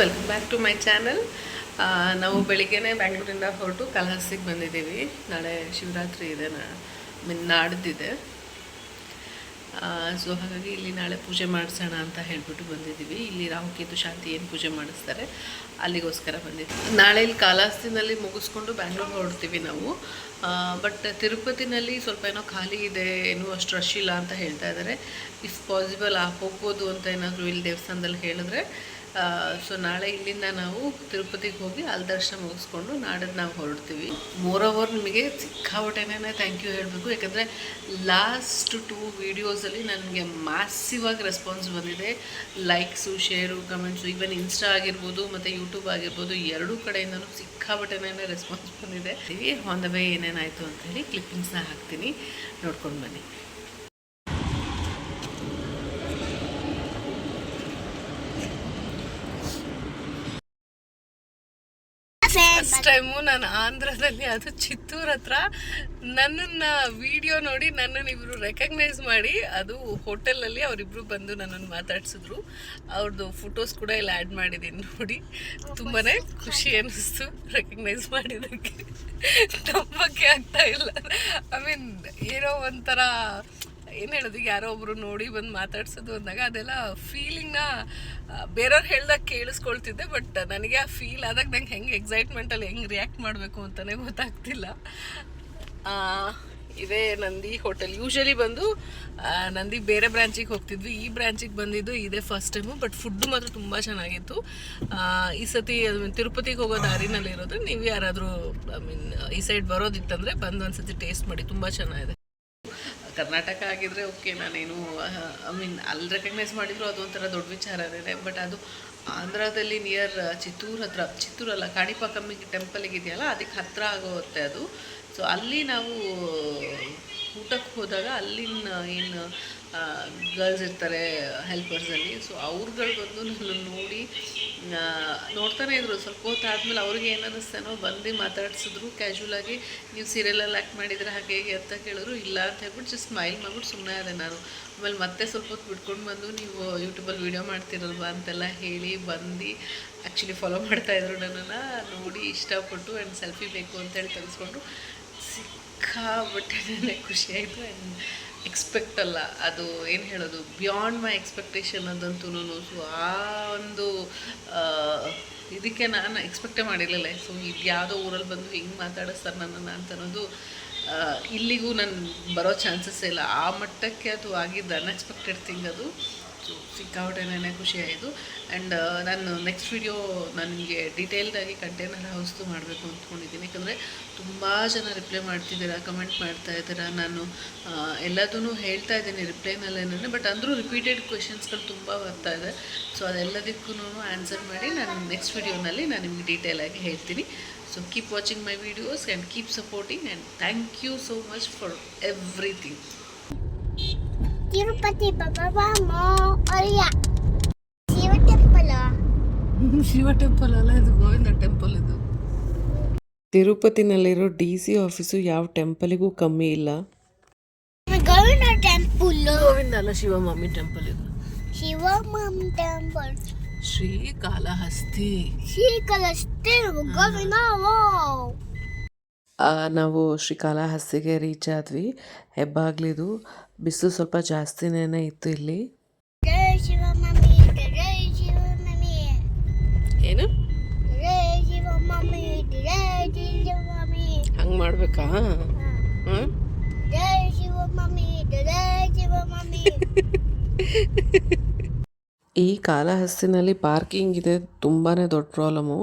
Welcome back to my channel ನಾವು ಬೆಳಿಗ್ಗೆನೇ ಬ್ಯಾಂಗ್ಳೂರಿಂದ ಹೊರಟು ಕಲಹಸಿಗೆ ಬಂದಿದ್ದೀವಿ. ನಾಳೆ ಶಿವರಾತ್ರಿ ಇದೆ, ನಾ ಮೀನ್ ನಾಡ್ದಿದೆ ಸೊ ಹಾಗಾಗಿ ಇಲ್ಲಿ ನಾಳೆ ಪೂಜೆ ಮಾಡಿಸೋಣ ಅಂತ ಹೇಳ್ಬಿಟ್ಟು ಬಂದಿದ್ದೀವಿ. ಇಲ್ಲಿ ರಾಹುಕೇತು ಶಾಂತಿ ಏನು ಪೂಜೆ ಮಾಡಿಸ್ತಾರೆ, ಅಲ್ಲಿಗೋಸ್ಕರ ಬಂದಿದ್ದೀವಿ. ನಾಳೆ ಇಲ್ಲಿ ಕಾಲಾಸ್ತಿನಲ್ಲಿ ಮುಗಿಸ್ಕೊಂಡು ಬ್ಯಾಂಗ್ಳೂರ್ ಹೊರಡ್ತೀವಿ ನಾವು. ಬಟ್ ತಿರುಪತಿನಲ್ಲಿ ಸ್ವಲ್ಪ ಏನೋ ಖಾಲಿ ಇದೆ ಏನೂ ಅಷ್ಟು ರಶ್ ಇಲ್ಲ ಅಂತ ಹೇಳ್ತಾ ಇದ್ದಾರೆ. ಇಫ್ ಪಾಸಿಬಲ್ ಆ ಹೋಗ್ಬೋದು ಅಂತ ಏನಾದರೂ ಇಲ್ಲಿ ದೇವಸ್ಥಾನದಲ್ಲಿ ಹೇಳಿದ್ರೆ ಸೊ ನಾಳೆ ಇಲ್ಲಿಂದ ನಾವು ತಿರುಪತಿಗೆ ಹೋಗಿ ಅಲ್ಲಿ ದರ್ಶನ ಮುಗಿಸ್ಕೊಂಡು ನಾಡದ್ದು ನಾವು ಹೊರಡ್ತೀವಿ. ಮೋರ್ ಓವರ್ ನಿಮಗೆ ಸಿಕ್ಕಾಪಟ್ಟೆನೇ ಥ್ಯಾಂಕ್ ಯು ಹೇಳಬೇಕು. ಯಾಕಂದರೆ ಲಾಸ್ಟ್ ಟೂ ವೀಡಿಯೋಸಲ್ಲಿ ನನಗೆ ಮ್ಯಾಸಿವ್ ಆಗಿ ರೆಸ್ಪಾನ್ಸ್ ಬಂದಿದೆ. Likes share comments even insta ಆಗಿರ್ಬೋದು, ಮತ್ತು ಯೂಟ್ಯೂಬ್ ಆಗಿರ್ಬೋದು, ಎರಡೂ ಕಡೆಯಿಂದನೂ ಸಿಕ್ಕಾಪಟ್ಟೆನೇ ರೆಸ್ಪಾನ್ಸ್ ಬಂದಿದೆ. ಆನ್ ದ ವೇ ಏನೇನಾಯಿತು ಅಂತ ಹೇಳಿ ಕ್ಲಿಪ್ಪಿಂಗ್ಸ್ನ ಹಾಕ್ತೀನಿ. ನೋಡ್ಕೊಂಡು ಬನ್ನಿ. ಫಸ್ಟ್ ಟೈಮು ನಾನು ಆಂಧ್ರದಲ್ಲಿ, ಅದು ಚಿತ್ತೂರ್ ಹತ್ರ. ನನ್ನನ್ನ ವಿಡಿಯೋ ನೋಡಿ ನನ್ನನ್ನು ಇವರು ರೆಕಗ್ನೈಸ್ ಮಾಡಿ ಅದು ಹೋಟೆಲಲ್ಲಿ ಅವರಿಬ್ರು ಬಂದು ನನ್ನನ್ನು ಮಾತಾಡ್ಸಿದ್ರು. ಅವ್ರದ್ದು ಫೋಟೋಸ್ ಕೂಡ ಇಲ್ಲಿ ಆ್ಯಡ್ ಮಾಡಿದ್ದೀನಿ ನೋಡಿ. ತುಂಬಾ ಖುಷಿ ಅನ್ನಿಸ್ತು ರೆಕಗ್ನೈಸ್ ಮಾಡಿದ್ದಕ್ಕೆ. ನಂಬಕ್ಕೆ ಆಗ್ತಾ ಇಲ್ಲ. ಐ ಮೀನ್ ಏನೋ ಒಂಥರ ಏನು ಹೇಳೋದು? ಯಾರೋ ಒಬ್ರು ನೋಡಿ ಬಂದು ಮಾತಾಡ್ಸೋದು ಅಂದಾಗ ಅದೆಲ್ಲ ಫೀಲಿಂಗ್ನ ಬೇರೆಯವ್ರು ಹೇಳ್ದಾಗ ಕೇಳಿಸ್ಕೊಳ್ತಿದ್ದೆ ಬಟ್ ನನಗೆ ಆ ಫೀಲ್ ಆದಾಗ ನಂಗೆ ಹೆಂಗೆ ಎಕ್ಸೈಟ್ಮೆಂಟಲ್ಲಿ ಹೆಂಗೆ ರಿಯಾಕ್ಟ್ ಮಾಡಬೇಕು ಅಂತಲೇ ಗೊತ್ತಾಗ್ತಿಲ್ಲ. ಇದೇ ನಂದಿ ಹೋಟೆಲ್ ಯೂಶಲಿ ಬಂದು ನಂದಿ ಬೇರೆ ಬ್ರಾಂಚಿಗೆ ಹೋಗ್ತಿದ್ವಿ. ಈ ಬ್ರಾಂಚಿಗೆ ಬಂದಿದ್ದು ಇದೇ ಫಸ್ಟ್ ಟೈಮು ಬಟ್ ಫುಡ್ ಮಾತ್ರ ತುಂಬ ಚೆನ್ನಾಗಿತ್ತು. ಈ ಸತಿ ತಿರುಪತಿಗೆ ಹೋಗೋ ದಾರಿನಲ್ಲಿರೋದು, ನೀವು ಯಾರಾದರೂ ಐ ಮೀನ್ ಈ ಸೈಡ್ ಬರೋದಿತ್ತಂದರೆ ಬಂದು ಒಂದ್ಸತಿ ಟೇಸ್ಟ್ ಮಾಡಿ, ತುಂಬ ಚೆನ್ನಾಗಿದೆ. ಕರ್ನಾಟಕ ಆಗಿದ್ದರೆ ಓಕೆ ನಾನೇನು ಐ ಮೀನ್ ಅಲ್ಲಿ ರೆಕಗ್ನೈಸ್ ಮಾಡಿದ್ರು ಅದು ಒಂಥರ ದೊಡ್ಡ ವಿಚಾರನೇ ಬಟ್ ಅದು ಆಂಧ್ರದಲ್ಲಿ ನಿಯರ್ ಚಿತ್ತೂರು ಹತ್ರ ಚಿತ್ತೂರಲ್ಲ ಕಾಣಿಪಾಕಮ್ಮಿಗೆ ಟೆಂಪಲ್ಗೆ ಇದೆಯಲ್ಲ, ಅದಕ್ಕೆ ಹತ್ತಿರ ಆಗುತ್ತೆ ಅದು. ಸೊ ಅಲ್ಲಿ ನಾವು ಊಟಕ್ಕೆ ಹೋದಾಗ ಅಲ್ಲಿನ ಏನು ಗರ್ಲ್ಸ್ ಇರ್ತಾರೆ ಹೆಲ್ಪರ್ಸಲ್ಲಿ ಸೊ ಅವ್ರುಗಳು ಬಂದು ನನ್ನ ನೋಡಿ ನೋಡ್ತಾನೆ ಇದ್ರು. ಸ್ವಲ್ಪ ಹೊತ್ತಾದ್ಮೇಲೆ ಅವ್ರಿಗೆ ಏನು ಅನ್ನಿಸ್ತಾನೋ ಬಂದು ಮಾತಾಡ್ಸಿದ್ರು ಕ್ಯಾಶುವಲಾಗಿ ನೀವು ಸೀರಿಯಲಲ್ಲಿ ಆ್ಯಕ್ಟ್ ಮಾಡಿದರೆ ಹಾಗೆ ಹೇಗೆ ಅಂತ ಕೇಳಿದ್ರು. ಇಲ್ಲ ಅಂತ ಹೇಳ್ಬಿಟ್ಟು ಜಸ್ಟ್ ಸ್ಮೈಲ್ ಮಾಡ್ಬಿಟ್ಟು ಸುಮ್ಮನೆ ಅದೇ ನಾನು. ಆಮೇಲೆ ಮತ್ತೆ ಸ್ವಲ್ಪ ಹೊತ್ತು ಬಿಟ್ಕೊಂಡು ಬಂದು, ನೀವು ಯೂಟ್ಯೂಬಲ್ಲಿ ವೀಡಿಯೋ ಮಾಡ್ತಿರಲ್ವಾ? ಅಂತೆಲ್ಲ ಹೇಳಿ ಬಂದು ಆ್ಯಕ್ಚುಲಿ ಫಾಲೋ ಮಾಡ್ತಾಯಿದ್ರು ನನ್ನನ್ನು. ನೋಡಿ ಇಷ್ಟಪಟ್ಟು ಆ್ಯಂಡ್ ಸೆಲ್ಫಿ ಬೇಕು ಅಂತೇಳಿ ತೆಗೆಸ್ಕೊಂಡು ಸಿಕ್ಕಾಬಟ್ಟೆ ಖುಷಿಯಾಯಿತು ಆ್ಯಂಡ್ ಎಕ್ಸ್ಪೆಕ್ಟ್ ಅಲ್ಲ. ಅದು ಏನು ಹೇಳೋದು? ಬಿಯಾಂಡ್ ಮೈ ಎಕ್ಸ್ಪೆಕ್ಟೇಷನ್ ಅದಂತೂ ಸೊ, ಆ ಒಂದು ಇದಕ್ಕೆ ನಾನು ಎಕ್ಸ್ಪೆಕ್ಟೇ ಮಾಡಿರಲಿಲ್ಲ. ಸೊ ಇದು ಯಾವುದೋ ಊರಲ್ಲಿ ಬಂದು ಹಿಂಗೆ ಮಾತಾಡಿಸ್ತಾರೆ ನನ್ನನ್ನು ಅಂತ ಅನ್ನೋದು ಇಲ್ಲಿಗೂ ನಾನು ಬರೋ ಚಾನ್ಸಸ್ ಇಲ್ಲ. ಆ ಮಟ್ಟಕ್ಕೆ ಅದು ಆಗಿದ್ದು ಅನ್ಎಕ್ಸ್ಪೆಕ್ಟೆಡ್ ಥಿಂಗ್ ಅದು. ಸೊ ನನಗೆ ಆಯಿತು. ಆ್ಯಂಡ್ ನಾನು ನೆಕ್ಸ್ಟ್ ವಿಡಿಯೋ ನನಗೆ ಡೀಟೇಲ್ಡಾಗಿ ಕಂಟೈನರ್ ಹೌಸ್ದು ಮಾಡಬೇಕು ಅಂದ್ಕೊಂಡಿದ್ದೀನಿ. ಯಾಕಂದರೆ ತುಂಬ ಜನ ರಿಪ್ಲೈ ಮಾಡ್ತಿದ್ದೀರಾ ಕಮೆಂಟ್ ಮಾಡ್ತಾ ಇದ್ದೀರಾ. ನಾನು ಎಲ್ಲದೂ ಹೇಳ್ತಾ ಇದ್ದೀನಿ ರಿಪ್ಲೈನಲ್ಲೇನೆ ಬಟ್ ಅಂದರೂ ರಿಪೀಟೆಡ್ ಕ್ವೆಶನ್ಸ್ಗಳು ತುಂಬ ಬರ್ತಾ ಇದೆ. ಸೊ ಅದೆಲ್ಲದಕ್ಕೂ ಆನ್ಸರ್ ಮಾಡಿ ನಾನು ನೆಕ್ಸ್ಟ್ ವಿಡಿಯೋನಲ್ಲಿ ನಾನು ನಿಮಗೆ ಡೀಟೇಲಾಗಿ ಹೇಳ್ತೀನಿ. So keep watching my videos and keep supporting and thank you so much for everything Tirupati Baba Ayya Shiva temple Shiva temple ಅಲ್ಲ ಇದು ಗೋವಿಂದ ಟೆಂಪಲ್ ಇದು. ತಿರುಪತಿನಲ್ಲಿರೋ ಡಿ ಸಿ ಆಫೀಸು ಯಾವ ಟೆಂಪಲಿಗೂ ಕಮ್ಮಿ ಇಲ್ಲ. ಗೋವಿಂದ ಟೆಂಪಲ್ ಗೋವಿಂದ ಅಲ್ಲ ಶಿವಮಾಮಿ ಟೆಂಪಲ್ ಇದು. ಶಿವಮಾಮಿ ಟೆಂಪಲ್ ಶ್ರೀಕಾಳಹಸ್ತಿ ಕಾಲಹಸ್ತಿ. ಗೋವಿಂದ ನಾವು ಶ್ರೀಕಾಳಹಸ್ತಿಗೆ ರೀಚ್ ಆದ್ವಿ. ಹೆಬ್ಬಾಗ್ಲಿದು ಬಿಸಿಲು ಸ್ವಲ್ಪ ಜಾಸ್ತಿನೇ ಇತ್ತು ಇಲ್ಲಿ. ಏನು ಶಿವಮಮ್ಮಿ ಮಾಡ್ಬೇಕಾ ಶಿವಮಮ್ಮಿ. ಏನು? ಶಿವ ಮಮ್ಮಿ ಜಯ ಹಂಗೆ ಮಾಡ್ಬೇಕಾ? ಹಾಂ. ಈ ಕಾಲಹಸ್ತಿನಲ್ಲಿ ಪಾರ್ಕಿಂಗ್ ಇದೆ ತುಂಬಾ ದೊಡ್ಡ ಪ್ರಾಬ್ಲಮ್ಮು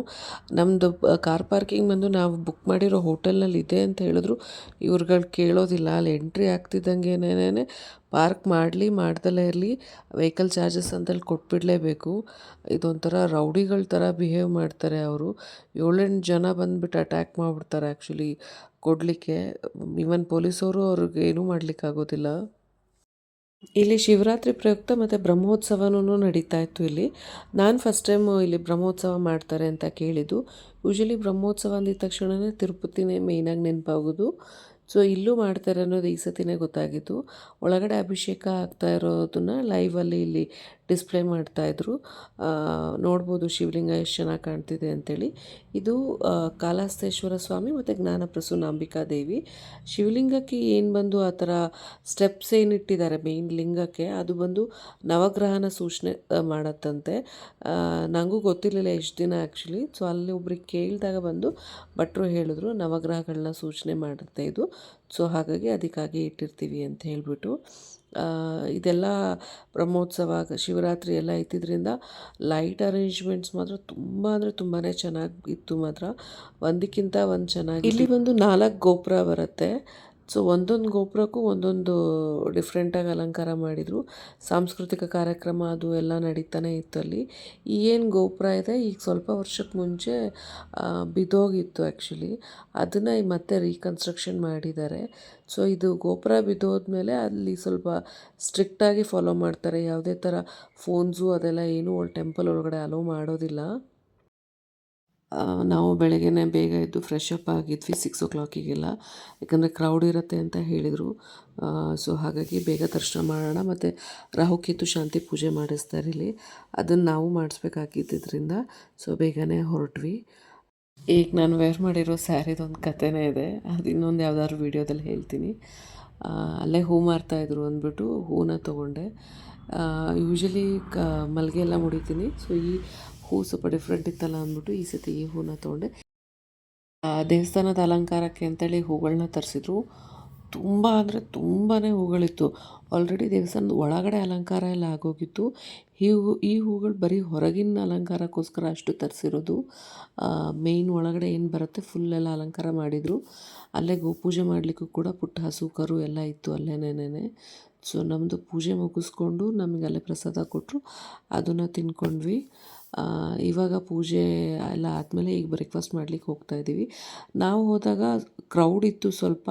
ನಮ್ಮದು ಕಾರ್ ಪಾರ್ಕಿಂಗ್ ಬಂದು ನಾವು ಬುಕ್ ಮಾಡಿರೋ ಹೋಟೆಲ್ನಲ್ಲಿ ಇದೆ ಅಂತ ಹೇಳಿದ್ರು. ಇವ್ರುಗಳು ಕೇಳೋದಿಲ್ಲ, ಅಲ್ಲಿ ಎಂಟ್ರಿ ಆಗ್ತಿದ್ದಂಗೆನೇ ಪಾರ್ಕ್ ಮಾಡಲಿ, ಮಾಡ್ದಲೇ ಇರಲಿ, ವೆಹಿಕಲ್ ಚಾರ್ಜಸ್ ಅಂತೇಳಿ ಕೊಟ್ಬಿಡಲೇಬೇಕು. ಇದೊಂಥರ ರೌಡಿಗಳ ಥರ ಬಿಹೇವ್ ಮಾಡ್ತಾರೆ ಅವರು. ಏಳೆಂಟು ಜನ ಬಂದುಬಿಟ್ಟು ಅಟ್ಯಾಕ್ ಮಾಡಿಬಿಡ್ತಾರೆ ಆ್ಯಕ್ಚುಲಿ ಕೊಡಲಿಕ್ಕೆ. ಈವನ್ ಪೊಲೀಸವರು ಅವ್ರಿಗೆ ಏನೂ ಮಾಡಲಿಕ್ಕಾಗೋದಿಲ್ಲ. ಇಲ್ಲಿ ಶಿವರಾತ್ರಿ ಪ್ರಯುಕ್ತ ಮತ್ತು ಬ್ರಹ್ಮೋತ್ಸವನೂ ನಡೀತಾ ಇತ್ತು ಇಲ್ಲಿ. ನಾನು ಫಸ್ಟ್ ಟೈಮು ಇಲ್ಲಿ ಬ್ರಹ್ಮೋತ್ಸವ ಮಾಡ್ತಾರೆ ಅಂತ ಕೇಳಿದ್ದು. ಯೂಶಲಿ ಬ್ರಹ್ಮೋತ್ಸವ ಅಂದಿದ ತಕ್ಷಣವೇ ತಿರುಪತಿನೇ ಮೇಯ್ನಾಗಿ ನೆನಪಾಗೋದು. ಸೊ ಇಲ್ಲೂ ಮಾಡ್ತಾರೆ ಅನ್ನೋದು ಈ ಸತಿನೇ ಗೊತ್ತಾಗಿತ್ತು ಒಳಗಡೆ ಅಭಿಷೇಕ ಆಗ್ತಾ ಇರೋದನ್ನ ಲೈವಲ್ಲಿ ಇಲ್ಲಿ ಡಿಸ್ಪ್ಲೇ ಮಾಡ್ತಾಯಿದ್ರು ನೋಡ್ಬೋದು ಶಿವಲಿಂಗ ಎಷ್ಟು ಚೆನ್ನಾಗಿ ಕಾಣ್ತಿದೆ ಅಂತೇಳಿ. ಇದು ಕಾಲಾಸ್ತೇಶ್ವರ ಸ್ವಾಮಿ ಮತ್ತು ಜ್ಞಾನಪ್ರಸೂನಾಂಬಿಕಾ ದೇವಿ. ಶಿವಲಿಂಗಕ್ಕೆ ಏನು ಬಂದು ಆ ಥರ ಸ್ಟೆಪ್ಸ್ ಏನಿಟ್ಟಿದ್ದಾರೆ ಮೇಯ್ನ್ ಲಿಂಗಕ್ಕೆ? ಅದು ಬಂದು ನವಗ್ರಹನ ಸೂಚನೆ ಮಾಡತ್ತಂತೆ. ನನಗೂ ಗೊತ್ತಿರಲಿಲ್ಲ ಎಷ್ಟು ದಿನ ಆ್ಯಕ್ಚುಲಿ ಸೊ ಅಲ್ಲಿ ಒಬ್ರಿಗೆ ಕೇಳಿದಾಗ ಬಂದು ಭಟ್ರು ಹೇಳಿದ್ರು, ನವಗ್ರಹಗಳನ್ನ ಸೂಚನೆ ಮಾಡುತ್ತೆ ಇದು. ಸೊ ಹಾಗಾಗಿ ಅದಕ್ಕಾಗಿ ಇಟ್ಟಿರ್ತೀವಿ ಅಂತ ಹೇಳಿಬಿಟ್ಟು. ಇದೆಲ್ಲ ಬ್ರಹ್ಮೋತ್ಸವ, ಶಿವರಾತ್ರಿ ಎಲ್ಲ ಇದ್ದಿದ್ದರಿಂದ ಲೈಟ್ ಅರೇಂಜ್ಮೆಂಟ್ಸ್ ಮಾತ್ರ ತುಂಬ ಅಂದರೆ ತುಂಬಾ ಚೆನ್ನಾಗಿತ್ತು ಮಾತ್ರ. ಒಂದಕ್ಕಿಂತ ಒಂದು ಚೆನ್ನಾಗಿ ಇಲ್ಲಿ ಬಂದು ನಾಲ್ಕು ಗೋಪುರ ಬರುತ್ತೆ. ಸೊ ಒಂದೊಂದು ಗೋಪುರಕ್ಕೂ ಒಂದೊಂದು ಡಿಫ್ರೆಂಟಾಗಿ ಅಲಂಕಾರ ಮಾಡಿದರು. ಸಾಂಸ್ಕೃತಿಕ ಕಾರ್ಯಕ್ರಮ ಅದು ಎಲ್ಲ ನಡೀತಾನೆ ಇತ್ತು ಅಲ್ಲಿ. ಈ ಏನು ಗೋಪುರ ಇದೆ, ಈಗ ಸ್ವಲ್ಪ ವರ್ಷಕ್ಕೆ ಮುಂಚೆ ಬಿದ್ದೋಗಿತ್ತು ಆ್ಯಕ್ಚುಲಿ ಅದನ್ನು ಮತ್ತೆ ರೀಕನ್ಸ್ಟ್ರಕ್ಷನ್ ಮಾಡಿದ್ದಾರೆ. ಸೊ ಇದು ಗೋಪುರ ಬಿದ್ದೋದ್ಮೇಲೆ ಅಲ್ಲಿ ಸ್ವಲ್ಪ ಸ್ಟ್ರಿಕ್ಟಾಗಿ ಫಾಲೋ ಮಾಡ್ತಾರೆ. ಯಾವುದೇ ಥರ ಫೋನ್ಸು ಅದೆಲ್ಲ ಏನೂ ಟೆಂಪಲ್ ಒಳಗಡೆ ಅಲೋ ಮಾಡೋದಿಲ್ಲ. ನಾವು ಬೆಳಗ್ಗೆ ಬೇಗ ಎದ್ದು ಫ್ರೆಶ್ ಅಪ್ ಆಗಿದ್ವಿ ಸಿಕ್ಸ್ ಓ ಕ್ಲಾಕಿಗೆಲ್ಲ ಯಾಕಂದರೆ ಕ್ರೌಡ್ ಇರುತ್ತೆ ಅಂತ ಹೇಳಿದರು. ಸೊ ಹಾಗಾಗಿ ಬೇಗ ದರ್ಶನ ಮಾಡೋಣ. ಮತ್ತು ರಾಹುಕೇತು ಶಾಂತಿ ಪೂಜೆ ಮಾಡಿಸ್ತಾರೆ ಇಲ್ಲಿ ಅದನ್ನು ನಾವು ಮಾಡಿಸ್ಬೇಕಾಗಿದ್ದರಿಂದ ಸೊ ಬೇಗನೆ ಹೊರಟ್ವಿ. ಈಗ ನಾನು ವೇರ್ ಮಾಡಿರೋ ಸ್ಯಾರಿದೊಂದು ಕಥೆನೇ ಇದೆ. ಅದು ಇನ್ನೊಂದು ಯಾವುದಾದ್ರು ವೀಡಿಯೋದಲ್ಲಿ ಹೇಳ್ತೀನಿ. ಅಲ್ಲೇ ಹೂ ಮಾರ್ತಾಯಿದ್ರು ಅಂದ್ಬಿಟ್ಟು ಹೂನ ತೊಗೊಂಡೆ. ಯೂಶಲಿ ಕ ಮಲ್ಲಿಗೆ ಎಲ್ಲ ಮುಡಿತೀನಿ. ಸೊ ಈ ಹೂ ಸ್ವಲ್ಪ ಡಿಫ್ರೆಂಟ್ ಇತ್ತಲ್ಲ ಅಂದ್ಬಿಟ್ಟು ಈ ಸತಿ ಈ ಹೂನ ತೊಗೊಂಡೆ. ದೇವಸ್ಥಾನದ ಅಲಂಕಾರಕ್ಕೆ ಅಂತೇಳಿ ಹೂಗಳನ್ನ ತರಿಸಿದ್ರು. ತುಂಬ ಅಂದರೆ ತುಂಬಾ ಹೂಗಳಿತ್ತು. ಆಲ್ರೆಡಿ ದೇವಸ್ಥಾನದ ಒಳಗಡೆ ಅಲಂಕಾರ ಎಲ್ಲ ಆಗೋಗಿತ್ತು. ಈ ಹೂ, ಈ ಹೂಗಳು ಬರೀ ಹೊರಗಿನ ಅಲಂಕಾರಕ್ಕೋಸ್ಕರ ಅಷ್ಟು ತರಿಸಿರೋದು. ಮೇಯ್ನ್ ಒಳಗಡೆ ಏನು ಬರುತ್ತೆ ಫುಲ್ ಎಲ್ಲ ಅಲಂಕಾರ ಮಾಡಿದರು. ಅಲ್ಲೇ ಗೋಪೂಜೆ ಮಾಡಲಿಕ್ಕೂ ಕೂಡ ಪುಟ್ಟ ಹಸು ಕರು ಎಲ್ಲ ಇತ್ತು ಅಲ್ಲೇನೇನೆ ಸೊ ನಮ್ಮದು ಪೂಜೆ ಮುಗಿಸ್ಕೊಂಡು ನಮಗೆ ಅಲ್ಲೇ ಪ್ರಸಾದ ಕೊಟ್ಟರು ಅದನ್ನು ತಿನ್ಕೊಂಡ್ವಿ. ಇವಾಗ ಪೂಜೆ ಎಲ್ಲ ಆದಮೇಲೆ ಈಗ ಬ್ರೇಕ್ಫಾಸ್ಟ್ ಮಾಡ್ಲಿಕ್ಕೆ ಹೋಗ್ತಾ ಇದ್ದೀವಿ ನಾವು ಹೋದಾಗ ಕ್ರೌಡ್ ಇತ್ತು ಸ್ವಲ್ಪ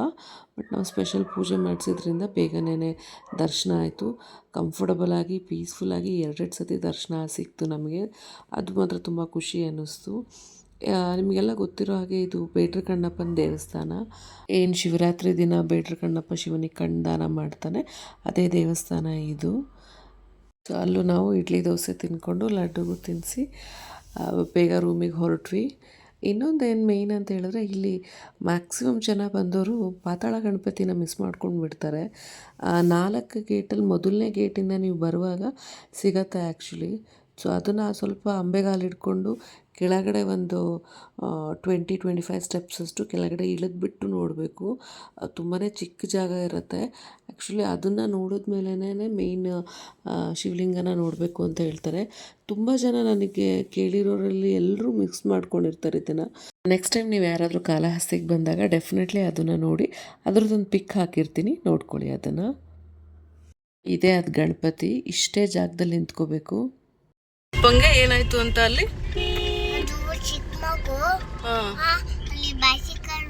ಬಟ್ ನಾವು ಸ್ಪೆಷಲ್ ಪೂಜೆ ಮಾಡಿಸಿದ್ರಿಂದ ಬೇಗನೆ ದರ್ಶನ ಆಯಿತು. ಕಂಫರ್ಟಬಲಾಗಿ ಪೀಸ್ಫುಲ್ಲಾಗಿ ಎರಡೆರಡು ಸತಿ ದರ್ಶನ ಸಿಕ್ತು ನಮಗೆ. ಅದು ಮಾತ್ರ ತುಂಬ ಖುಷಿ ಅನ್ನಿಸ್ತು. ನಿಮಗೆಲ್ಲ ಗೊತ್ತಿರೋ ಹಾಗೆ ಇದು ಬೇಟ್ರ ಕಣ್ಣಪ್ಪನ ದೇವಸ್ಥಾನ. ಏನು ಶಿವರಾತ್ರಿ ದಿನ ಬೇಟ್ರ ಕಣ್ಣಪ್ಪ ಶಿವನಿಗೆ ಕಣ್ದಾನ ಮಾಡ್ತಾನೆ, ಅದೇ ದೇವಸ್ಥಾನ ಇದು. ಸೊ ಅಲ್ಲೂ ನಾವು ಇಡ್ಲಿ ದೋಸೆ ತಿಂದ್ಕೊಂಡು ಲಡ್ಡುಗೂ ತಿನ್ನಿಸಿ ಬೇಗ ರೂಮಿಗೆ ಹೊರಟ್ವಿ. ಇನ್ನೊಂದೇನು ಮೇಯ್ನ್ ಅಂತ ಹೇಳಿದ್ರೆ ಇಲ್ಲಿ ಮ್ಯಾಕ್ಸಿಮಮ್ ಜನ ಬಂದವರು ಪಾತಾಳ ಗಣಪತಿನ ಮಿಸ್ ಮಾಡ್ಕೊಂಡು ಬಿಡ್ತಾರೆ. ನಾಲ್ಕು ಗೇಟಲ್ಲಿ ಮೊದಲನೇ ಗೇಟಿಂದ ನೀವು ಬರುವಾಗ ಸಿಗತ್ತೆ ಆ್ಯಕ್ಚುಲಿ ಸೊ ಅದನ್ನು ಸ್ವಲ್ಪ ಅಂಬೆಗಾಲು ಹಿಡ್ಕೊಂಡು ಕೆಳಗಡೆ ಒಂದು ಟ್ವೆಂಟಿ ಟ್ವೆಂಟಿ ಫೈವ್ ಸ್ಟೆಪ್ಸ್ ಅಷ್ಟು ಕೆಳಗಡೆ ಇಳಿದ್ಬಿಟ್ಟು ನೋಡಬೇಕು. ತುಂಬಾ ಚಿಕ್ಕ ಜಾಗ ಇರುತ್ತೆ. ಆ್ಯಕ್ಚುಲಿ ಅದನ್ನು ನೋಡಿದ್ಮೇಲೆ ಮೇಯ್ನ್ ಶಿವಲಿಂಗನ ನೋಡಬೇಕು ಅಂತ ಹೇಳ್ತಾರೆ. ತುಂಬ ಜನ ನನಗೆ ಕೇಳಿರೋರಲ್ಲಿ ಎಲ್ಲರೂ ಮಿಕ್ಸ್ ಮಾಡ್ಕೊಂಡಿರ್ತಾರೆ ಇದನ್ನು ನೆಕ್ಸ್ಟ್ ಟೈಮ್ ನೀವು ಯಾರಾದರೂ ಕಾಲಹಸ್ತಿಗೆ ಬಂದಾಗ ಡೆಫಿನೆಟ್ಲಿ ಅದನ್ನು ನೋಡಿ, ಅದ್ರದ್ದೊಂದು ಪಿಕ್ ಹಾಕಿರ್ತೀನಿ, ನೋಡ್ಕೊಳ್ಳಿ ಅದನ್ನು. ಇದೇ ಅದು ಗಣಪತಿ, ಇಷ್ಟೇ ಜಾಗದಲ್ಲಿ ನಿಂತ್ಕೋಬೇಕು. ಪಂಗೆ ಏನಾಯ್ತು ಅಂತ ಅಲ್ಲಿ? ಚಿಕ್ಕ ಮಗು. ಅಲ್ಲಿ ಬೈಸಿಕಲ್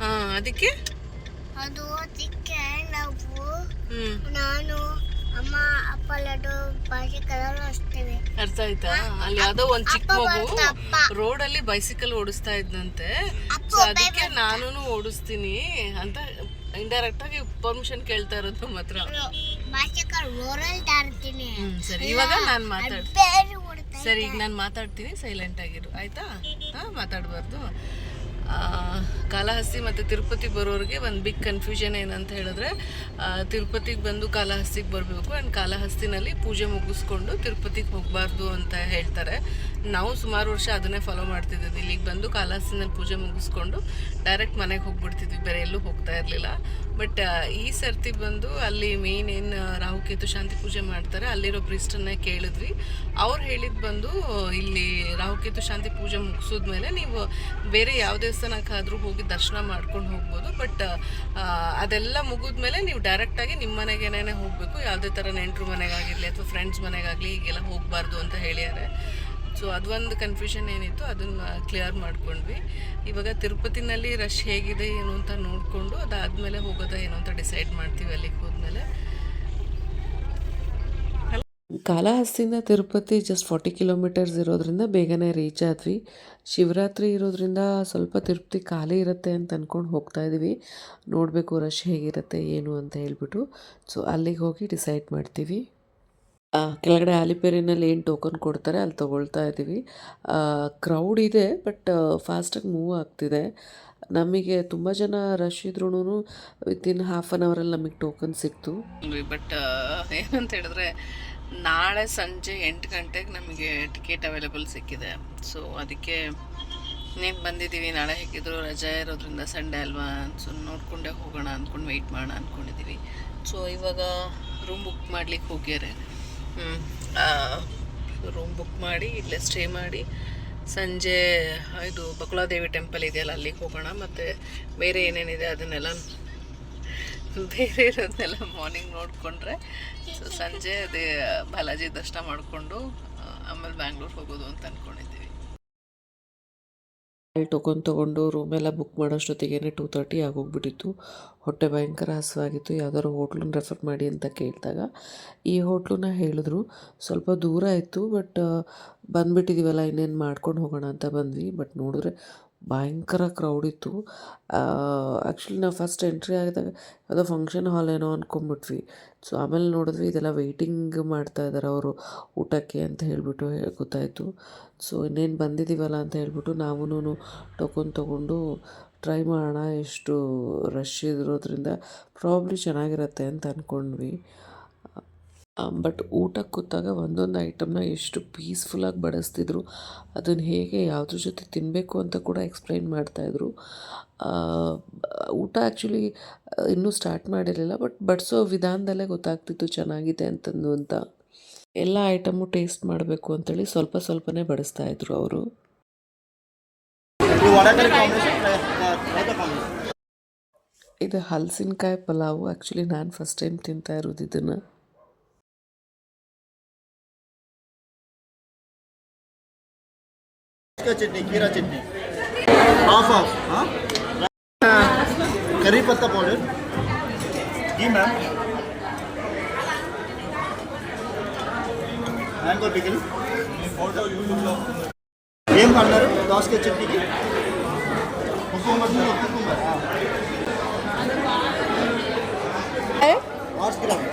ಹಾ ಅದಕ್ಕೆ? ಅದು ಅದಕ್ಕೆ ನಾವು ನಾನು ಅಮ್ಮ ಅಪ್ಪ ಲಡ್ಡು ಬೈಸಿಕಲ್ ಅಷ್ಟೇವೆ. ಅರ್ಥ ಆಯ್ತಾ? ಅಲ್ಲಿ ಯಾವ್ದೋ ಒಂದ್ ಚಿಕ್ಕ ಮಗು ರೋಡ್ ಅಲ್ಲಿ ಬೈಸಿಕಲ್ ಓಡಿಸ್ತಾ ಇದ್ದಂತೆ ಸೊ ಅದಕ್ಕೆ. ನಾನು ಓಡಿಸ್ತೀನಿ ಅಂತ ಇಂಡೈರೆಕ್ಟ್ ಆಗಿ ಪರ್ಮಿಷನ್ ಕೇಳ್ತಾ ಇರೋದು ನಮ್ಮ ಹ್ಮ್ ಸರಿ. ಇವಾಗ ನಾನು ಮಾತಾಡ್ತೀನಿ ಸರಿ ಈಗ ನಾನು ಮಾತಾಡ್ತೀನಿ. ಸೈಲೆಂಟ್ ಆಗಿರು. ಆಯ್ತಾ? ಹಾ ಮಾತಾಡಬಾರ್ದು. ಕಾಲಹಸ್ತಿ ಮತ್ತು ತಿರುಪತಿ ಬರೋರಿಗೆ ಒಂದು ಬಿಗ್ ಕನ್ಫ್ಯೂಷನ್ ಏನಂತ ಹೇಳಿದ್ರೆ ತಿರುಪತಿಗೆ ಬಂದು ಕಾಲಹಸ್ತಿಗೆ ಬರಬೇಕು ಆ್ಯಂಡ್ ಕಾಲಹಸ್ತಿನಲ್ಲಿ ಪೂಜೆ ಮುಗಿಸ್ಕೊಂಡು ತಿರುಪತಿಗೆ ಹೋಗಬಾರ್ದು ಅಂತ ಹೇಳ್ತಾರೆ. ನಾವು ಸುಮಾರು ವರ್ಷ ಅದನ್ನೇ ಫಾಲೋ ಮಾಡ್ತಿದ್ದೀವಿ. ಇಲ್ಲಿಗೆ ಬಂದು ಕಾಲಹಸ್ತಿನಲ್ಲಿ ಪೂಜೆ ಮುಗಿಸ್ಕೊಂಡು ಡೈರೆಕ್ಟ್ ಮನೆಗೆ ಹೋಗ್ಬಿಡ್ತಿದ್ವಿ. ಬೇರೆ ಎಲ್ಲೂ ಹೋಗ್ತಾ ಇರಲಿಲ್ಲ. ಬಟ್ ಈ ಸರ್ತಿ ಬಂದು ಅಲ್ಲಿ ಮೇನ್ ಏನು ರಾಹುಕೇತು ಶಾಂತಿ ಪೂಜೆ ಮಾಡ್ತಾರೆ, ಅಲ್ಲಿರೋ ಪ್ರಿಸ್ಟನ್ನ ಕೇಳಿದ್ವಿ. ಅವ್ರು ಹೇಳಿದ್ ಬಂದು, ಇಲ್ಲಿ ರಾಹುಕೇತು ಶಾಂತಿ ಪೂಜೆ ಮುಗಿಸಿದ್ಮೇಲೆ ನೀವು ಬೇರೆ ಯಾವ ದೇವಸ್ಥಾನಕ್ಕಾದರೂ ಹೋಗಿ ದರ್ಶನ ಮಾಡ್ಕೊಂಡು ಹೋಗ್ಬೋದು. ಬಟ್ ಅದೆಲ್ಲ ಮುಗಿದ್ಮೇಲೆ ನೀವು ಡೈರೆಕ್ಟಾಗಿ ನಿಮ್ಮ ಮನೆಗೇನೆ ಹೋಗಬೇಕು. ಯಾವುದೇ ಥರ ನೆಂಟರು ಮನೆಗಾಗಿರಲಿ ಅಥವಾ ಫ್ರೆಂಡ್ಸ್ ಮನೆಗಾಗಲಿ, ಹೀಗೆಲ್ಲ ಹೋಗಬಾರ್ದು ಅಂತ ಹೇಳಿದ್ದಾರೆ ಸೊ ಅದೊಂದು ಕನ್ಫ್ಯೂಷನ್ ಏನಿತ್ತು, ಅದನ್ನು ಕ್ಲಿಯರ್ ಮಾಡ್ಕೊಂಡ್ವಿ. ಇವಾಗ ತಿರುಪತಿನಲ್ಲಿ ರಶ್ ಹೇಗಿದೆ, ಏನು ಅಂತ ನೋಡಿಕೊಂಡು ಅದಾದಮೇಲೆ ಹೋಗೋದಾ ಏನು ಅಂತ ಡಿಸೈಡ್ ಮಾಡ್ತೀವಿ ಅಲ್ಲಿಗೆ ಹೋದ್ಮೇಲೆ. ಕಾಲಹಸ್ತಿಯಿಂದ ತಿರುಪತಿ ಜಸ್ಟ್ ಫಾರ್ಟಿ ಕಿಲೋಮೀಟರ್ಸ್ ಇರೋದ್ರಿಂದ ಬೇಗನೆ ರೀಚ್ ಆದ್ವಿ. ಶಿವರಾತ್ರಿ ಇರೋದ್ರಿಂದ ಸ್ವಲ್ಪ ತಿರುಪತಿ ಖಾಲಿ ಇರುತ್ತೆ ಅಂತ ಅಂದ್ಕೊಂಡು ಹೋಗ್ತಾ ಇದ್ದೀವಿ ನೋಡಬೇಕು ರಶ್ ಹೇಗಿರುತ್ತೆ, ಏನು ಅಂತ ಹೇಳ್ಬಿಟ್ಟು. ಸೊ ಅಲ್ಲಿಗೆ ಹೋಗಿ ಡಿಸೈಡ್ ಮಾಡ್ತೀವಿ. ಕೆಳಗಡೆ ಆಲಿಪೇರಿನಲ್ಲಿ ಏನು ಟೋಕನ್ ಕೊಡ್ತಾರೆ ಅಲ್ಲಿ ತೊಗೊಳ್ತಾ ಇದ್ದೀವಿ. ಕ್ರೌಡ್ ಇದೆ ಬಟ್ ಫಾಸ್ಟಾಗಿ ಮೂವ್ ಆಗ್ತಿದೆ. ನಮಗೆ ತುಂಬ ಜನ ರಶ್ ಇದ್ರೂ ವಿತಿನ್ ಹಾಫ್ ಆನ್ ಅವರಲ್ಲಿ ನಮಗೆ ಟೋಕನ್ ಸಿಕ್ತು. ಬಟ್ ಏನಂತ ಹೇಳಿದ್ರೆ ನಾಳೆ ಸಂಜೆ ಎಂಟು ಗಂಟೆಗೆ ನಮಗೆ ಟಿಕೆಟ್ ಅವೈಲೇಬಲ್ ಸಿಕ್ಕಿದೆ. ಸೊ ಅದಕ್ಕೆ ಇನ್ನೇನು ಬಂದಿದ್ದೀವಿ, ನಾಳೆ ಹೇಗಿದ್ರು ರಜಾ ಇರೋದ್ರಿಂದ ಸಂಡೇ ಅಲ್ವಾ? ಸೊ ನೋಡ್ಕೊಂಡೇ ಹೋಗೋಣ ಅಂದ್ಕೊಂಡು ವೆಯ್ಟ್ ಮಾಡೋಣ ಅಂದ್ಕೊಂಡಿದ್ದೀವಿ ಸೊ ಇವಾಗ ರೂಮ್ ಬುಕ್ ಮಾಡ್ಲಿಕ್ಕೆ ಹೋಗ್ಯಾರೆ. ರೂಮ್ ಬುಕ್ ಮಾಡಿ, ಇಲ್ಲೇ ಸ್ಟೇ ಮಾಡಿ. ಸಂಜೆ, ಇದು ಬಕುಳಾದೇವಿ ಟೆಂಪಲ್ ಇದೆಯಲ್ಲ, ಅಲ್ಲಿಗೆ ಹೋಗೋಣ. ಮತ್ತು ಬೇರೆ ಏನೇನಿದೆ ಅದನ್ನೆಲ್ಲ ಬೇರೆ ಇರೋದನ್ನೆಲ್ಲ ಮಾರ್ನಿಂಗ್ ನೋಡಿಕೊಂಡ್ರೆ ಸೊ ಸಂಜೆ ಅದೇ ಬಾಲಾಜಿ ದರ್ಶನ ಮಾಡಿಕೊಂಡು ಆಮೇಲೆ ಬ್ಯಾಂಗ್ಳೂರ್ ಹೋಗೋದು ಅಂತ ಅಂದ್ಕೊಂಡಿದ್ದೀವಿ ಟೋಕನ್ ತೊಗೊಂಡು ರೂಮೆಲ್ಲ ಬುಕ್ ಮಾಡೋಷ್ಟೊತ್ತಿಗೆ ಟೂ ತರ್ಟಿ ಆಗೋಗ್ಬಿಟ್ಟಿತ್ತು. ಹೊಟ್ಟೆ ಭಯಂಕರ ಹಸುವಾಗಿತ್ತು. ಯಾವ್ದಾದ್ರು ಹೋಟ್ಲನ್ನ ರೆಫರ್ ಮಾಡಿ ಅಂತ ಕೇಳಿದಾಗ ಈ ಹೋಟ್ಲನ್ನ ಹೇಳಿದ್ರು. ಸ್ವಲ್ಪ ದೂರ ಇತ್ತು ಬಟ್ ಬಂದುಬಿಟ್ಟಿದ್ದೀವಲ್ಲ ಇನ್ನೇನು ಮಾಡ್ಕೊಂಡು ಹೋಗೋಣ ಅಂತ ಬಂದ್ವಿ. ಬಟ್ ನೋಡಿದ್ರೆ ಭಯಂಕರ ಕ್ರೌಡ್ ಇತ್ತು. ಆ್ಯಕ್ಚುಲಿ ನಾವು ಫಸ್ಟ್ ಎಂಟ್ರಿ ಆಗಿದಾಗ ಯಾವುದೋ ಫಂಕ್ಷನ್ ಹಾಲ್ ಏನೋ ಅಂದ್ಕೊಂಬಿಟ್ವಿ ಸೊ ಆಮೇಲೆ ನೋಡಿದ್ವಿ ಇದೆಲ್ಲ ವೆಯ್ಟಿಂಗ್ ಮಾಡ್ತಾ ಇದ್ದಾರೆ ಅವರು ಊಟಕ್ಕೆ ಅಂತ ಹೇಳಿಬಿಟ್ಟು ಗೊತ್ತಾಯಿತು. ಸೊ ಇನ್ನೇನು ಬಂದಿದ್ದೀವಲ್ಲ ಅಂತ ಹೇಳ್ಬಿಟ್ಟು ನಾವೂ ಟೋಕನ್ ತೊಗೊಂಡು ಟ್ರೈ ಮಾಡೋಣ, ಎಷ್ಟು ರಶ್ ಇರೋದ್ರಿಂದ ಪ್ರಾಬ್ಲಿ ಚೆನ್ನಾಗಿರುತ್ತೆ ಅಂತ ಅಂದ್ಕೊಂಡ್ವಿ ಬಟ್ ಊಟಕ್ಕೆ ಕೂತಾಗ ಒಂದೊಂದು ಐಟಮ್ನ ಎಷ್ಟು ಪೀಸ್ಫುಲ್ಲಾಗಿ ಬಡಿಸ್ತಿದ್ರು, ಅದನ್ನು ಹೇಗೆ ಯಾವುದ್ರ ಜೊತೆ ತಿನ್ನಬೇಕು ಅಂತ ಕೂಡ ಎಕ್ಸ್ಪ್ಲೈನ್ ಮಾಡ್ತಾಯಿದ್ರು ಊಟ ಆ್ಯಕ್ಚುಲಿ ಇನ್ನೂ ಸ್ಟಾರ್ಟ್ ಮಾಡಿರಲಿಲ್ಲ, ಬಟ್ ಬಡಿಸೋ ವಿಧಾನದಲ್ಲೇ ಗೊತ್ತಾಗ್ತಿತ್ತು ಚೆನ್ನಾಗಿದೆ ಅಂತಂದು ಅಂತ. ಎಲ್ಲ ಐಟಮು ಟೇಸ್ಟ್ ಮಾಡಬೇಕು ಅಂತೇಳಿ ಸ್ವಲ್ಪ ಸ್ವಲ್ಪನೇ ಬಡಿಸ್ತಾಯಿದ್ರು ಅವರು. ಇದು ಹಲಸಿನಕಾಯಿ ಪಲಾವು ಆ್ಯಕ್ಚುಲಿ ನಾನು ಫಸ್ಟ್ ಟೈಮ್ ತಿಂತಾ ಇರೋದು ಇದನ್ನು. इसका चटनी खीरा चटनी हाफ हाफ हाँ करी पत्ता पाउडर जी मैम మ్యాంగో పికిల్ ఏం అన్నారు దోసకాయ చట్నీకి కుకుంబర్ కుకుంబర్ ఆర్స్ గ్రామ్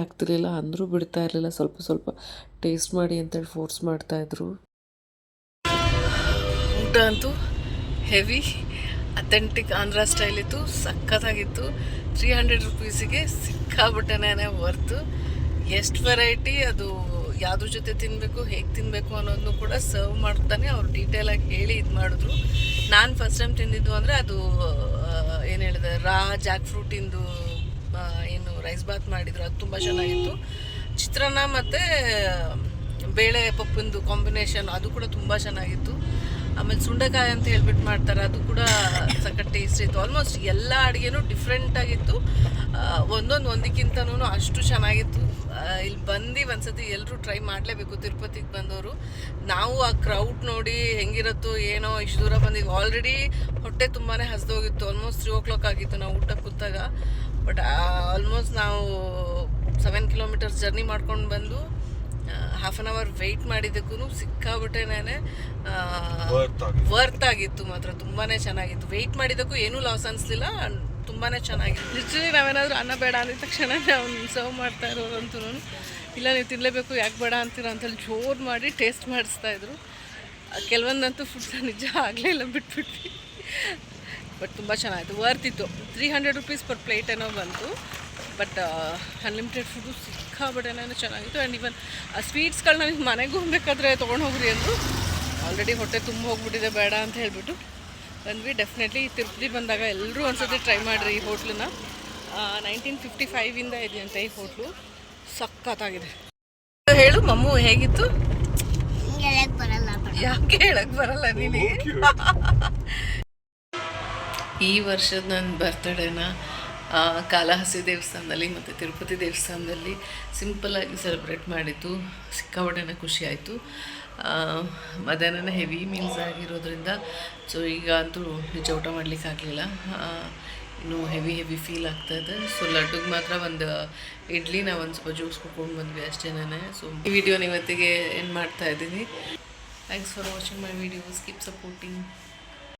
ಆಗ್ತಿರ್ಲಿಲ್ಲ, ಅಂದರೂ ಬಿಡ್ತಾ ಇರಲಿಲ್ಲ. ಸ್ವಲ್ಪ ಸ್ವಲ್ಪ ಟೇಸ್ಟ್ ಮಾಡಿ ಅಂತೇಳಿ ಫೋರ್ಸ್ ಮಾಡ್ತಾಯಿದ್ರು ಊಟ ಅಂತೂ ಹೆವಿ ಅಥೆಂಟಿಕ್ ಆಂಧ್ರ ಸ್ಟೈಲ್ ಇತ್ತು, ಸಖತ್ತಾಗಿತ್ತು. ತ್ರೀ ಹಂಡ್ರೆಡ್ ರುಪೀಸಿಗೆ ಸಿಕ್ಕಾಬಿಟ್ಟೆನೇ ವರ್ತು ಎಷ್ಟು ವೆರೈಟಿ ಅದು ಯಾವ್ದ್ರ ಜೊತೆ ತಿನ್ನಬೇಕು ಹೇಗೆ ತಿನ್ನಬೇಕು ಅನ್ನೋದನ್ನು ಕೂಡ ಸರ್ವ್ ಮಾಡ್ತಾನೆ. ಅವ್ರು ಡೀಟೇಲಾಗಿ ಹೇಳಿ ಇದು ಮಾಡಿದ್ರು. ನಾನು ಫಸ್ಟ್ ಟೈಮ್ ತಿಂದಿದ್ದು ಅಂದರೆ ಅದು ಏನು ಹೇಳಿದೆ ರಾ ಜಾಕ್ ಫ್ರೂಟಿಂದು ರೈಸ್ ಬಾತ್ ಮಾಡಿದ್ರು, ಅದು ತುಂಬ ಚೆನ್ನಾಗಿತ್ತು. ಚಿತ್ರಾನ್ನ ಮತ್ತು, ಬೇಳೆ ಪಪ್ಪಿಂದು ಕಾಂಬಿನೇಷನ್ ಅದು ಕೂಡ ತುಂಬ ಚೆನ್ನಾಗಿತ್ತು. ಆಮೇಲೆ ಸುಂಡೆಕಾಯಿ ಅಂತ ಹೇಳ್ಬಿಟ್ಟು ಮಾಡ್ತಾರೆ, ಅದು ಕೂಡ ಸಖತ್ ಟೇಸ್ಟ್ ಇತ್ತು. ಆಲ್ಮೋಸ್ಟ್ ಎಲ್ಲ ಅಡುಗೆನೂ ಡಿಫ್ರೆಂಟ್ ಆಗಿತ್ತು. ಒಂದೊಂದು ಒಂದಕ್ಕಿಂತನೂ ಅಷ್ಟು ಚೆನ್ನಾಗಿತ್ತು. ಇಲ್ಲಿ ಬಂದು ಒಂದ್ಸತಿ ಎಲ್ಲರೂ ಟ್ರೈ ಮಾಡಲೇಬೇಕು, ತಿರುಪತಿಗೆ ಬಂದವರು ನಾವು ಆ ಕ್ರೌಡ್ ನೋಡಿ ಹೆಂಗಿರುತ್ತೋ ಏನೋ, ಇಷ್ಟು ದೂರ ಬಂದಿದ್ವಿ ಆಲ್ರೆಡಿ ಹೊಟ್ಟೆ ತುಂಬಾ ಹಸಿದೋಗಿತ್ತು. ಆಲ್ಮೋಸ್ಟ್ ತ್ರೀ ಓ ಕ್ಲಾಕ್ ಆಗಿತ್ತು ನಾವು ಊಟ ಕೂತಾಗ. ಬಟ್ ಆಲ್ಮೋಸ್ಟ್ ನಾವು ಸೆವೆನ್ ಕಿಲೋಮೀಟರ್ಸ್ ಜರ್ನಿ ಮಾಡ್ಕೊಂಡು ಬಂದು ಹಾಫ್ ಆನ್ ಅವರ್ ವೆಯ್ಟ್ ಮಾಡಿದ್ದಕ್ಕೂ ಸಿಕ್ಕಾಬಿಟ್ಟೆ ವರ್ತ್ ಆಗಿತ್ತು. ಮಾತ್ರ. ತುಂಬಾ ಚೆನ್ನಾಗಿತ್ತು. ವೆಯ್ಟ್ ಮಾಡಿದ್ದಕ್ಕೂ ಏನೂ ಲಾಸ್ ಅನಿಸ್ಲಿಲ್ಲ ತುಂಬಾ ಚೆನ್ನಾಗಿತ್ತು. ಲಿಟ್ರಲಿ ನಾವೇನಾದರೂ ಅನ್ನ ಬೇಡ ಅಂದಿದ ತಕ್ಷಣ ಅವ್ನು ಸರ್ವ್ ಮಾಡ್ತಾ ಇರೋರಂತೂ ಇಲ್ಲ ನೀವು ತಿನ್ನಲೇಬೇಕು ಯಾಕೆ ಬೇಡ ಅಂತೀರ ಅಂತೇಳಿ ಜೋರು ಮಾಡಿ ಟೇಸ್ಟ್ ಮಾಡಿಸ್ತಾ ಇದ್ರು. ಕೆಲವೊಂದಂತೂ ಫುಡ್ ನಿಜ ಆಗಲೇ ಇಲ್ಲ ಬಿಟ್ಬಿಟ್ವಿ. ಬಟ್ ತುಂಬ ಚೆನ್ನಾಗಿತ್ತು. ವರ್ತ್ ಇತ್ತು. Three hundred rupees per plate ಏನೋ ಬಂತು. ಬಟ್ ಅನ್ಲಿಮಿಟೆಡ್ ಫುಡ್ಡು ಸಿಕ್ಕಾಬಿಟ್ಟೆನೇ ಚೆನ್ನಾಗಿತ್ತು. ಆ್ಯಂಡ್ ಇವನ್ ಆ ಸ್ವೀಟ್ಸ್ಗಳು ನನಗೆ ಮನೆಗೆ ಹೋಗ್ಬೇಕಾದ್ರೆ ತೊಗೊಂಡು ಹೋಗ್ರಿ ಅಂದರು. ಆಲ್ರೆಡಿ ಹೊಟ್ಟೆ ತುಂಬ ಹೋಗ್ಬಿಟ್ಟಿದೆ ಬೇಡ ಅಂತ ಹೇಳಿಬಿಟ್ಟು. ಬಂದ್ವಿ ಡೆಫಿನೆಟ್ಲಿ ತಿರುಪತಿ ಬಂದಾಗ ಎಲ್ಲರೂ ಒಂದ್ಸತಿ ಟ್ರೈ ಮಾಡಿರಿ ಈ ಹೋಟ್ಲನ್ನ ನೈನ್ಟೀನ್ ಫಿಫ್ಟಿ ಫೈವಿಂದ ಇದೆಯಂತೆ ಈ ಹೋಟ್ಲು ಸಖತ್ತಾಗಿದೆ. ಹೇಳು ಮಮ್ಮು ಹೇಗಿತ್ತು. ಯಾಕೆ ಹೇಳಕ್ ಬರಲ್ಲ ನೀನು? ಈ ವರ್ಷದ ನನ್ನ ಬರ್ತಡೇನ ಕಾಲಹಸಿ ದೇವಸ್ಥಾನದಲ್ಲಿ ಮತ್ತು ತಿರುಪತಿ ದೇವಸ್ಥಾನದಲ್ಲಿ ಸಿಂಪಲ್ಲಾಗಿ ಸೆಲೆಬ್ರೇಟ್ ಮಾಡಿದ್ದು ಸಿಕ್ಕಾಪಟ್ಟೆನೇ ಖುಷಿ ಆಯಿತು. ಮಧ್ಯಾಹ್ನ ಹೆವಿ ಮೀಲ್ಸ್ ಆಗಿರೋದ್ರಿಂದ ಸೊ ಈಗ ಅಂತೂ ನಿಜ ಊಟ ಮಾಡಲಿಕ್ಕೆ ಆಗಲಿಲ್ಲ. ಇನ್ನೂ ಹೆವಿ ಹೆವಿ ಫೀಲ್ ಆಗ್ತಾ ಇದೆ. ಸೊ ಲಡ್ಡುಗೆ ಮಾತ್ರ ಒಂದು ಇಡ್ಲಿ, ನಾವು ಒಂದು ಸ್ವಲ್ಪ ಜ್ಯೂಸ್ ಕುಡ್ಕೊಂಡು ಬಂದ್ವಿ ಅಷ್ಟೇನೇ ಸೊ ಈ ವಿಡಿಯೋನ ಇವತ್ತಿಗೆ ಏನು ಮಾಡ್ತಾ ಇದ್ದೀನಿ. Thanks for watching my videos keep supporting